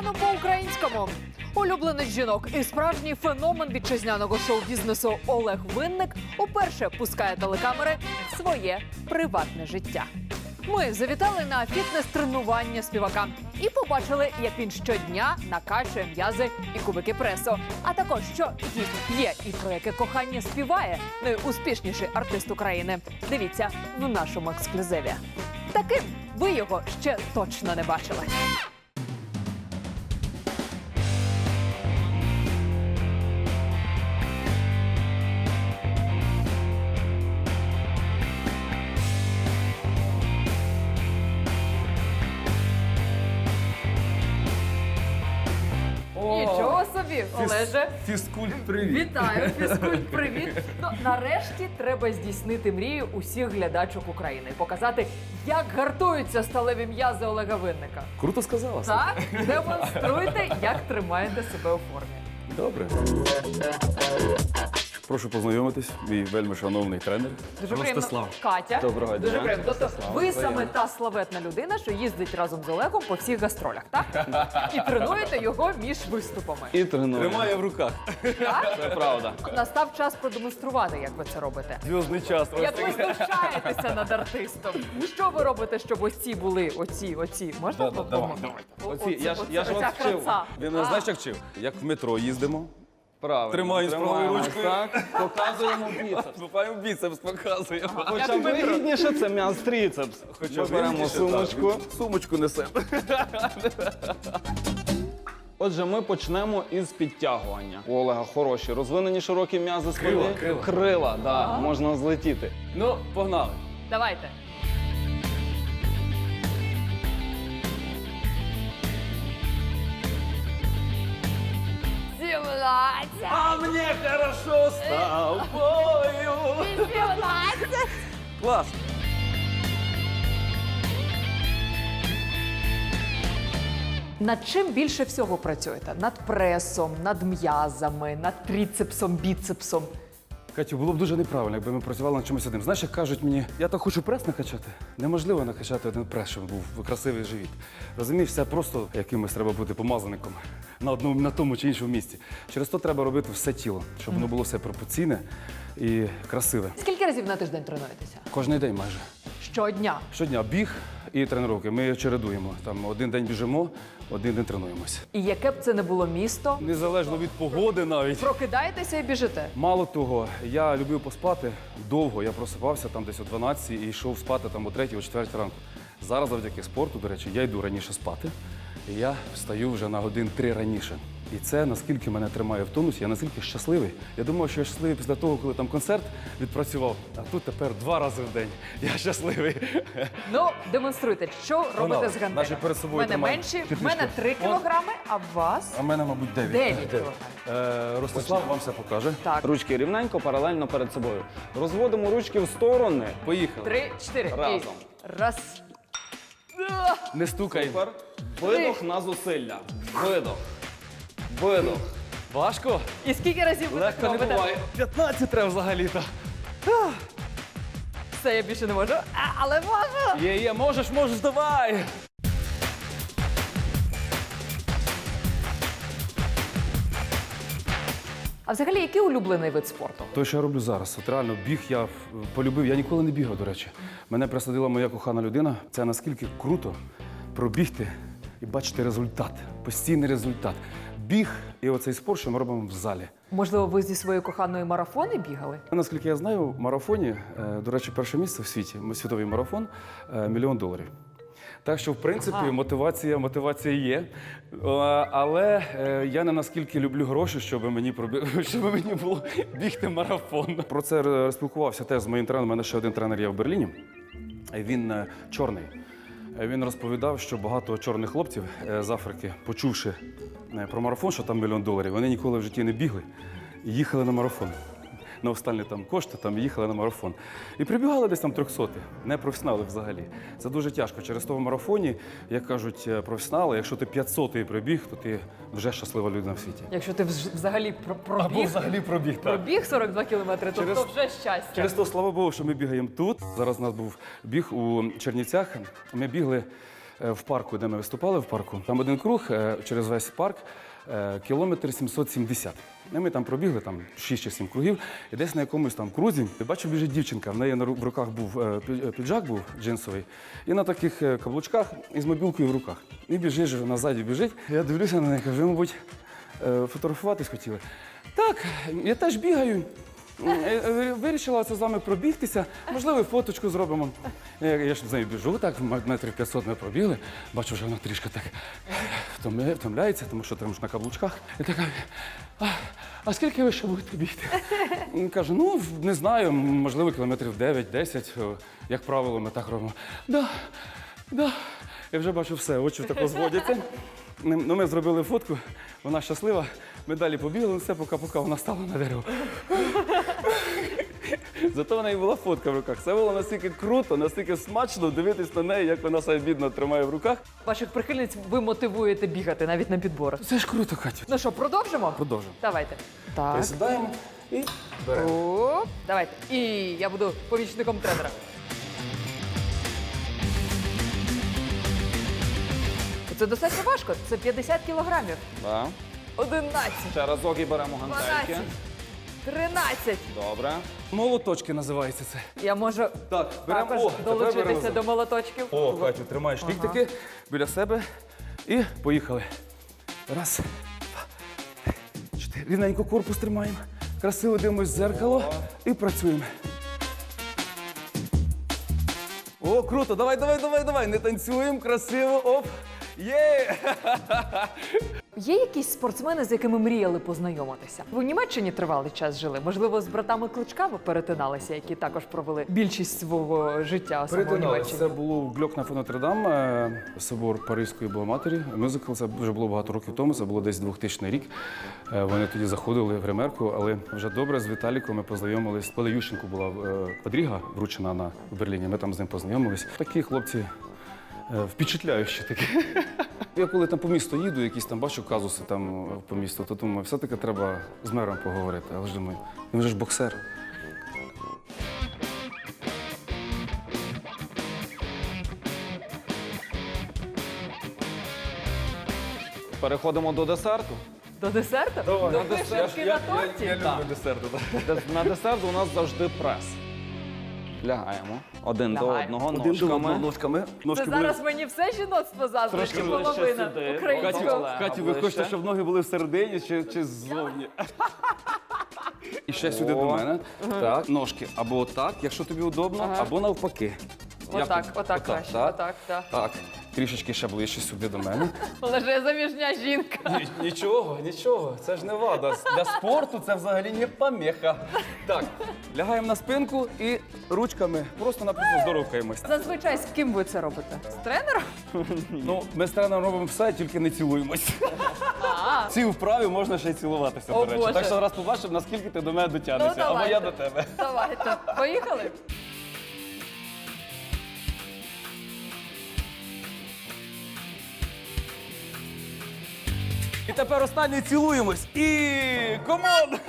Гляну по-українському. Улюбленець жінок і справжній феномен вітчизняного шоу-бізнесу Олег Винник уперше пускає телекамери в своє приватне життя. Ми завітали на фітнес-тренування співака і побачили, як він щодня накачує м'язи і кубики пресу. А також що їсть п'є і про яке кохання співає найуспішніший артист України. Дивіться в нашому ексклюзиві. Таким ви його ще точно не бачили. Олеже. Фізкульт, привіт. Вітаю, фізкульт, привіт. Ну, нарешті треба здійснити мрію усіх глядачок України і показати, як гартуються сталеві м'язи Олега Винника. Круто сказала. Так, демонструйте, як тримаєте себе у формі. Добре. Прошу познайомитись, мій вельми шановний тренер. Дуже Ростислав. приємно. Катя. Доброго Дуже приємно. Тобто ви саме та славетна людина, що їздить разом з Олегом по всіх гастролях, так? І тренуєте його між виступами. І тренує. Тримає в руках. Так? Це правда. Настав час продемонструвати, як ви це робите. Зв'язний час. Як ви знущаєтеся над артистом? Що ви робите, щоб ось ці були оці, оці? Можна Да, да, допомогти? давай, О- Оці, я ж- я ж вас вчив. Він мене знаєш, як вчив? Як в метро їздимо. Правильно. Тримаюсь правою Тримаємось, ручкою. Так, показуємо біцепс. Вступаємо біцепс, показуємо. Хоча б вигідніше це м'яз трицепс. Ми беремо вигідніше, сумочку. так. Сумочку несемо. Отже, ми почнемо із підтягування. У Олега хороші, розвинені широкі м'язи спини. Крила, крила. Крила, да, можна злетіти. Ну, погнали. Давайте. Сімнадцять! А мені хорошо з тобою. Сімнадцять! Клас. Над чим більше всього працюєте? Над пресом, над м'язами, над трицепсом, біцепсом. Катю, було б дуже неправильно, якби ми працювали над чимось одним. Знаєш, як кажуть мені, я так хочу прес накачати. Неможливо накачати один прес, щоб був красивий живіт. Розумієш, це просто якимось треба бути помазаником на одному на тому чи іншому місці. Через то треба робити все тіло, щоб воно було все пропорційне і красиве. Скільки разів на тиждень тренуєтеся? Кожний день майже. Щодня. Щодня біг і тренування. Ми чередуємо. Там один день біжимо, один день тренуємося. І яке б це не було місто, Незалежно від погоди навіть. прокидаєтеся і біжите. Мало того, я любив поспати довго. Я просипався там десь о 12 і йшов спати там о 3 о 4 ранку. Зараз завдяки спорту, до речі, я йду раніше спати, і я встаю вже на годин три раніше. І це наскільки мене тримає в тонусі, я наскільки щасливий. Я думав, що я щасливий після того, коли там концерт відпрацював, а тут тепер два рази в день. Я щасливий. Ну, демонструйте, що робите з гантелями. Наші перед собою У мене тримаємо менші, в мене 3 кілограми, а в вас А в мене, мабуть, 9. 9 кілограмів. Е, Ростислав вам все покаже. Так, Ручки рівненько, паралельно перед собою. Розводимо ручки в сторони. Поїхали. три, чотири. Разом. І Раз. Не стукай. Супер. Видох на зусилля. Видох. Видох. Важко? І скільки разів ви так Легко не робите? буває. 15 треба взагалі-то. Все, я більше не можу. А, але можу. Є, є, можеш, можеш, давай. А взагалі, який улюблений вид спорту? Те, що я роблю зараз, от реально біг я полюбив. Я ніколи не бігав, до речі. Мене присадила моя кохана людина. Це наскільки круто пробігти і бачити результат, постійний результат. Біг і оцей спорт, що ми робимо в залі. Можливо, ви зі своєю коханою марафони бігали? Наскільки я знаю, в марафоні, е, до речі, перше місце в світі, світовий марафон е, мільйон доларів. Так що, в принципі, Ага. мотивація, мотивація є. Е, Але е, я не наскільки люблю гроші, щоб мені щоб мені було бігти марафон. Про це спілкувався теж з моїм тренером. У мене ще один тренер є в Берліні. Він е, чорний. Він розповідав, що багато чорних хлопців з Африки, почувши про марафон, що там мільйон доларів, вони ніколи в житті не бігли і їхали на марафон. На останні там кошти там їхали на марафон. І прибігали десь там трьохсоти, не професіонали взагалі. Це дуже тяжко. Через того в марафоні, як кажуть е, професіонали, якщо ти 500 прибіг, то ти вже щаслива людина в світі. Якщо ти взагалі про- пробіг, взагалі пробіг. пробіг 42 кілометри, то, Через- то вже щастя. Через то, слава Богу, що ми бігаємо тут. Зараз у нас був біг у Чернівцях. Ми бігли в парку, де ми виступали в парку. Там один круг е, через весь парк, е, кілометр 770. І ми там пробігли там 6 чи 7 кругів, і десь на якомусь там крузі я бачу, біжить дівчинка. В неї на в руках був е, е, піджак був джинсовий, і на таких е, каблучках із мобілкою в руках. І біжить, же, назаді біжить. Я дивлюся на неї, кажу, мабуть, е, фотографуватись хотіли. Так, я теж бігаю. Е, е, Вирішила з вами пробігтися, можливо, фоточку зробимо. Я, я ж з нею біжу, так, м- метрів 500 ми пробігли. Бачу, що вона трішки так втомля- втомляється, тому що там на каблучках. І така, а, скільки ви ще будете бігти? Каже, ну не знаю, можливо, кілометрів 9-10. О, Як правило, ми так робимо. Да, да. Я вже бачу все, очі тако зводяться. Ну, ми зробили фотку, вона щаслива. Ми далі побігли, все, поки, поки вона стала на дерево. Зато в неї була фотка в руках. Це було настільки круто, настільки смачно дивитись на неї, як вона себе бідно тримає в руках. Ваших прихильниць ви мотивуєте бігати навіть на підборах. Це ж круто, Катю. Ну що, продовжимо? Продовжимо. Давайте. Так. Присідаємо і беремо. Давайте. І я буду помічником тренера. Це достатньо важко. Це 50 кілограмів. Да. 11, Ще разок і беремо гантельки. 12, 13. Добре. Молоточки називається це. Я можу Так, беремо. також О, тепер долучитися до молоточків. О, Катю, тримаєш ліктики біля себе і поїхали. Раз, два, чотири. Рівненько корпус тримаємо. Красиво дивимось в дзеркало і працюємо. О, круто! Давай, давай, давай, давай. Не танцюємо, красиво. Оп. Є! Є якісь спортсмени, з якими мріяли познайомитися? Ви в Німеччині тривалий час жили. Можливо, з братами кличками перетиналися, які також провели більшість свого життя саме в Німеччині. Це було в Гльок на Фонотр-Дам, е, собор Паризької Богоматері. Мюзикл це вже було багато років тому, це було десь 2000 рік. Е, Вони тоді заходили в гримерку, але вже добре з Віталіком ми познайомились. Коли Ющенку була е, квадріга вручена на Берліні, ми там з ним познайомились. Такі хлопці впечатляючі такі. Я коли там по місту їду, якісь там бачу казуси там е, по місту, то думаю, все-таки треба з мером поговорити. Але ж думаю, він же ж боксер. Переходимо до десерту. До десерту? До вишивки на торті? люблю десерти. Де- На десерт у нас завжди прес. Лягаємо один до одного Один до одного ножками. ножками. Це Ножки були- зараз мені все жіноцтво заздрить, Трошки чи ближче половина сюди. українського. Катю, Катю, ви хочете, щоб ноги були всередині чи, чи ззовні? І ще сюди до мене. Так, ножки або отак, якщо тобі удобно, Ага. або навпаки. Як Отак, тобі? отак краще. так? Отак, так. Так, трішечки ще ближче сюди до мене. Але ж я заміжня жінка. Ні- Нічого, нічого, це ж не вада. Для спорту це взагалі не поміха. Так, лягаємо на спинку і ручками просто-напросто здоровкаємось. Зазвичай з ким ви це робите? З тренером? Ну, ми з тренером робимо все, тільки не цілуємось. Ці вправі можна ще й цілуватися, О, до речі. Боже. Так що раз побачимо, наскільки ти до мене дотягнешся, Ну, або давайте. я до тебе. Давайте. Поїхали? І тепер останній цілуємось. І комон!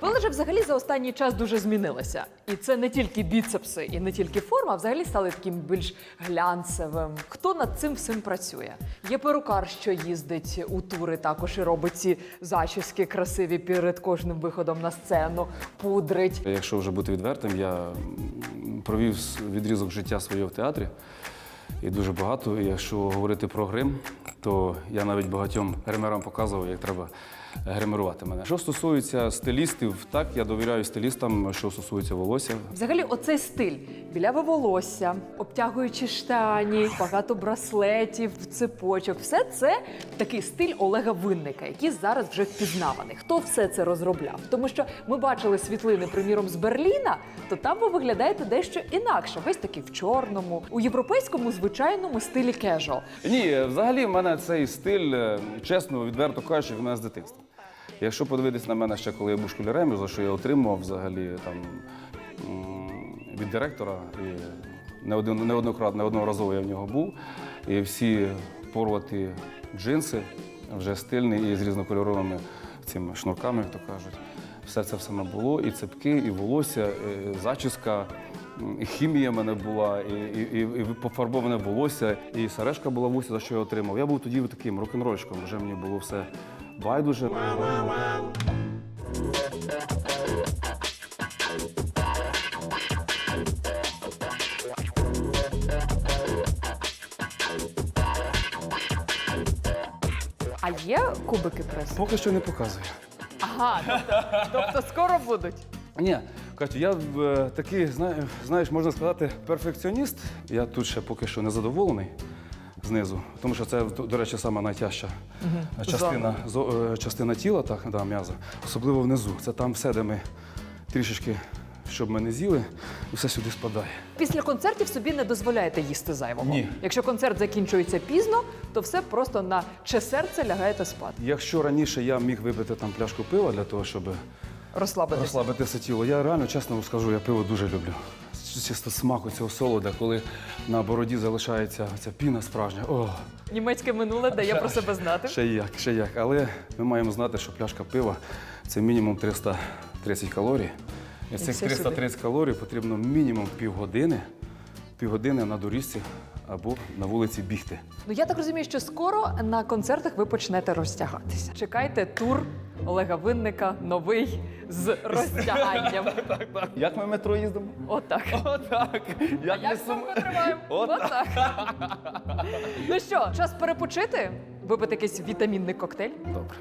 Вележа взагалі за останній час дуже змінилася. І це не тільки біцепси, і не тільки форма, а взагалі стали таким більш глянцевим. Хто над цим всім працює? Є перукар, що їздить у тури також і робить ці зачіски красиві перед кожним виходом на сцену, пудрить. Якщо вже бути відвертим, я провів відрізок життя своє в театрі. І дуже багато. І якщо говорити про грим, то я навіть багатьом гримерам показував, як треба гримерувати мене. Що стосується стилістів, так я довіряю стилістам, що стосується волосся. Взагалі, оцей стиль біляве волосся, обтягуючі штані, багато браслетів, цепочок. Все це такий стиль Олега Винника, який зараз вже впізнаваний. Хто все це розробляв? Тому що ми бачили світлини, приміром, з Берліна, то там ви виглядаєте дещо інакше. Весь такий в чорному, у європейському звичайному стилі кежуал. Ні, взагалі в мене цей стиль, е, чесно, відверто кажучи, в мене з дитинства. Якщо подивитись на мене ще коли я був школярем, за що я отримував взагалі там від директора, і не один не неоднократно, неодноразово я в нього був. І всі порваті джинси, вже стильні і з різнокольоровими цими шнурками, як то кажуть. Все це в саме було, і цепки, і волосся, і зачіска. Хімія в мене була, і, і, і, і пофарбоване волосся, і сережка була в усі, за що я отримав. Я був тоді таким рок-н-рольщиком, вже мені було все байдуже. А є кубики пресу? Поки що не показую. Ага, тобто, тобто скоро будуть. Ні, Катю, я е, такий, зна- знаєш, можна сказати, перфекціоніст. Я тут ще поки що не задоволений знизу, тому що це, до речі, саме найтяжча частина, зо- е, частина тіла, так, да, м'яза, особливо внизу. Це там все, де ми трішечки, щоб ми не з'їли, і все сюди спадає. Після концертів собі не дозволяєте їсти зайвого. Ні. Якщо концерт закінчується пізно, то все просто на че серце лягаєте спати, Якщо раніше я міг випити там пляшку пива для того, щоб розслабитися. розслабити це тіло, я реально чесно вам скажу, я пиво дуже люблю. Чисто смаку цього солода, коли на бороді залишається ця піна справжня. О, Німецьке минуле дає про себе знати. ще як, ще як. Але ми маємо знати, що пляшка пива це мінімум 330 калорій. І з цих 330 калорій потрібно мінімум півгодини, півгодини на доріжці або на вулиці бігти. Ну я так розумію, що скоро на концертах ви почнете розтягатися. Чекайте тур Олега Винника новий з розтяганням. Як ми в метро їздимо? Отак. Отак. Як Як довго триваємо? Отак. Ну що, час перепочити? Випити якийсь вітамінний коктейль? Добре.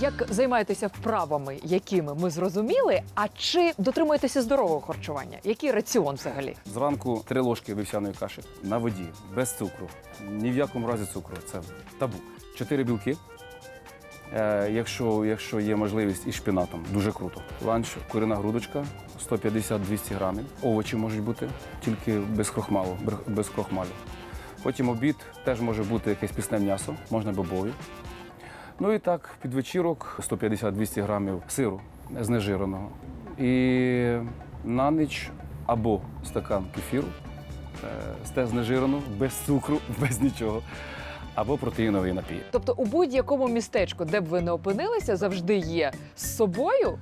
Як займаєтеся вправами, якими ми зрозуміли, а чи дотримуєтеся здорового харчування? Який раціон взагалі? Зранку три ложки вівсяної каші на воді, без цукру. Ні в якому разі цукру. Це табу. Чотири білки. Е, якщо, якщо є можливість із шпінатом, дуже круто. Ланч, курина грудочка, 150-200 грамів. Овочі можуть бути, тільки без крохмалу, без крохмалю. Потім обід теж може бути якесь пісне м'ясо, можна бобові. Ну і так, під вечірок 150-200 грамів сиру знежиреного. І на ніч або стакан кефіру, е, теж знежиреного, без цукру, без нічого, або протеїновий напій. Тобто у будь-якому містечку, де б ви не опинилися, завжди є з собою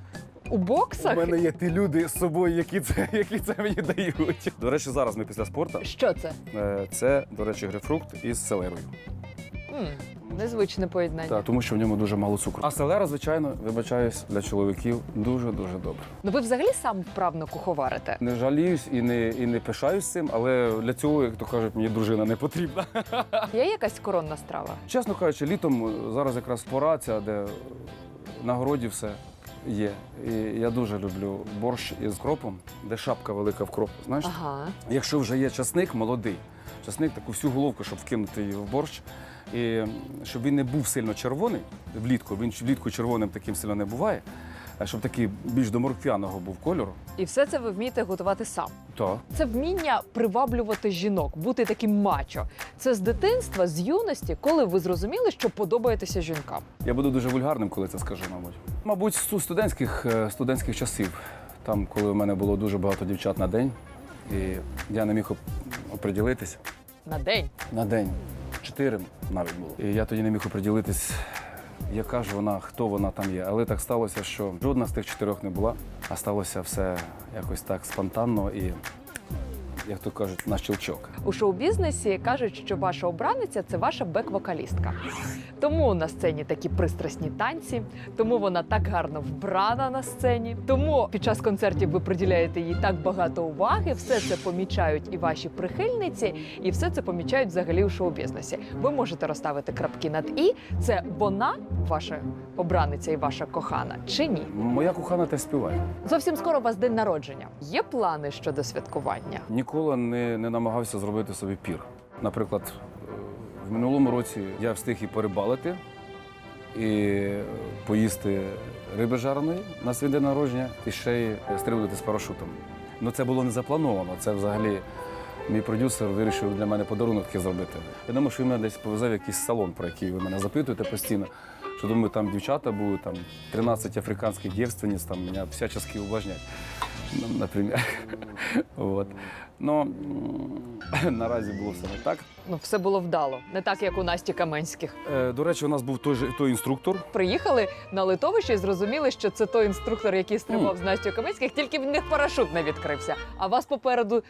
у боксах. У мене є ті люди з собою, які це, які це мені дають. До речі, зараз ми після спорту. Що це? Е, Це, до речі, грейпфрукт із селерою. М незвичне поєднання. Так, тому що в ньому дуже мало цукру. А селера, звичайно, вибачаюсь, для чоловіків дуже-дуже добре. Ну ви взагалі сам вправно куховарите? Не жаліюсь і не, і не пишаюсь цим, але для цього, як то кажуть, мені дружина не потрібна. Є якась коронна страва? Чесно кажучи, літом зараз якраз пора ця, де на городі все є. І я дуже люблю борщ із кропом, де шапка велика в кроп. Знаєш, Ага. якщо вже є часник молодий, часник таку всю головку, щоб вкинути її в борщ. І щоб він не був сильно червоний влітку, він влітку червоним таким сильно не буває, а щоб такий більш до морквяного був кольору, І все це ви вмієте готувати сам. то Це вміння приваблювати жінок, бути таким мачо. Це з дитинства, з юності, коли ви зрозуміли, що подобаєтеся жінкам. Я буду дуже вульгарним, коли це скажу, мабуть. Мабуть, з студентських, е, студентських часів, там, коли в мене було дуже багато дівчат на день, і я не міг оп- оприділитись На день. на день. Чотири навіть було. І я тоді не міг оприділитись, яка ж вона, хто вона там є. Але так сталося, що жодна з тих чотирьох не була, а сталося все якось так спонтанно і, як то кажуть, на щелчок. У шоу-бізнесі кажуть, що ваша обраниця це ваша бек-вокалістка. Тому на сцені такі пристрасні танці, тому вона так гарно вбрана на сцені. Тому під час концертів ви приділяєте їй так багато уваги. Все це помічають і ваші прихильниці, і все це помічають взагалі у шоу-бізнесі. Ви можете розставити крапки над і. Це вона, ваша обраниця і ваша кохана, чи ні? Моя кохана теж співає. Зовсім скоро у вас день народження. Є плани щодо святкування? Ніколи не, не намагався зробити собі пір. Наприклад, е, в минулому році я встиг і перебалити, і поїсти риби жареної на свій день народження, і ще й стрибнути з парашутом. Ну це було не заплановано. Це взагалі мій продюсер вирішив для мене подарунок такий зробити. Я думаю, що він мене десь повезе в якийсь салон, про який ви мене запитуєте постійно. Що думаю, там дівчата будуть, там 13 африканських дівственниць, там мене всячески увлажнять, ну, наприклад. Вот. Ну, наразі було все не так. Ну, все було вдало, не так, як у Насті Каменських. Е, До речі, у нас був той, же- той інструктор, Приїхали на литовище і зрозуміли, що це той інструктор, який стрибав з Настю Каменських, тільки в них парашут не відкрився. А вас попереду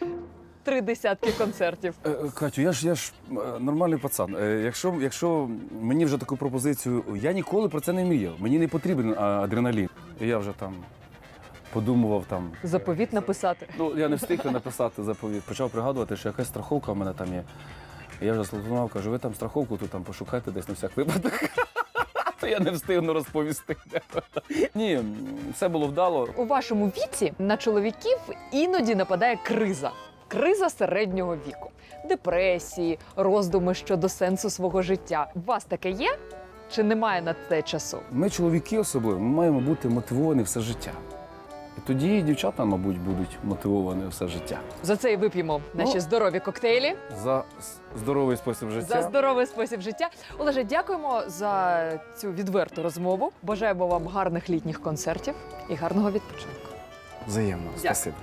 три десятки концертів. Е, е, Катю, я ж я ж е, нормальний пацан. Е, Якщо, якщо мені вже таку пропозицію, я ніколи про це не мріяв. Мені не потрібен а, адреналін. І я вже там подумував там. Заповіт написати. Ну, я не встиг написати заповідь. Почав пригадувати, що якась страховка в мене там є. Я вже зателефонував, кажу, ви там страховку тут там пошукайте десь на всяк випадок. То я не встигну розповісти. Ні, все було вдало. У вашому віці на чоловіків іноді нападає криза. Криза середнього віку, депресії, роздуми щодо сенсу свого життя. У вас таке є? Чи немає на це часу? Ми, чоловіки особливо, ми маємо бути мотивовані все життя. І тоді і дівчата, мабуть, будуть мотивовані все життя. За це і вип'ємо наші Ну. здорові коктейлі За здоровий спосіб життя. за здоровий спосіб життя. Олеже, дякуємо за цю відверту розмову. Бажаємо вам гарних літніх концертів і гарного відпочинку. Взаємно. Дякую. Спасибо.